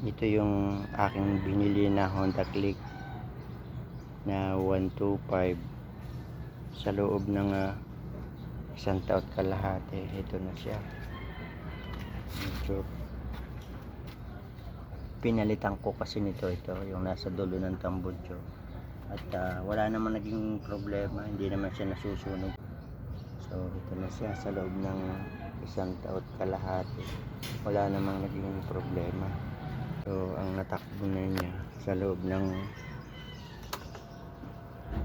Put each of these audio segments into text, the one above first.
Ito yung aking binili na Honda Click na 125 sa loob ng ah, isang taon kalahati. Ito na siya. Medyo pinalitan ko kasi nito. Ito yung nasa dulo ng tambudyo at ah, wala naman naging problema. Hindi naman siya nasusunog. So ito na siya. Sa loob ng isang taon kalahati. Wala namang naging problema so ang natakbo na niya sa loob ng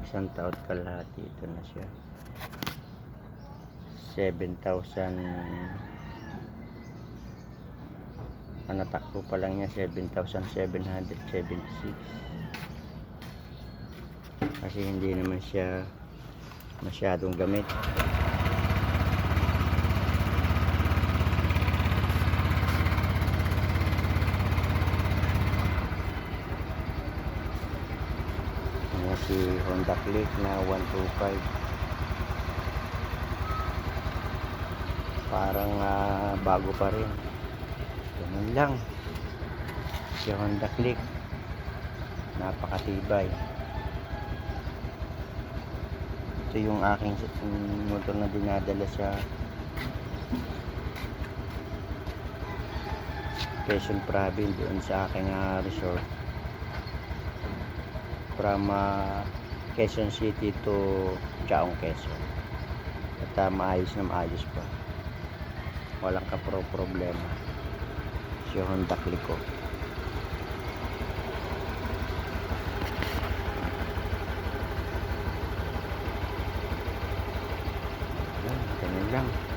isang taon kalahati ito na siya. 7,000 ang natakbo pa lang niya 7,776 kasi hindi naman siya masyadong gamit Ayan si Honda Click na 125 parang ah, bago pa rin. Ganun lang. Si Honda Click. Napakatibay. Ito yung aking motor na dinadala sa Quezon Province doon sa aking ah, resort from uh, Quezon City to Chaong Quezon. At uh, maayos na maayos pa. Walang kapro problema si Honda Click ko lang.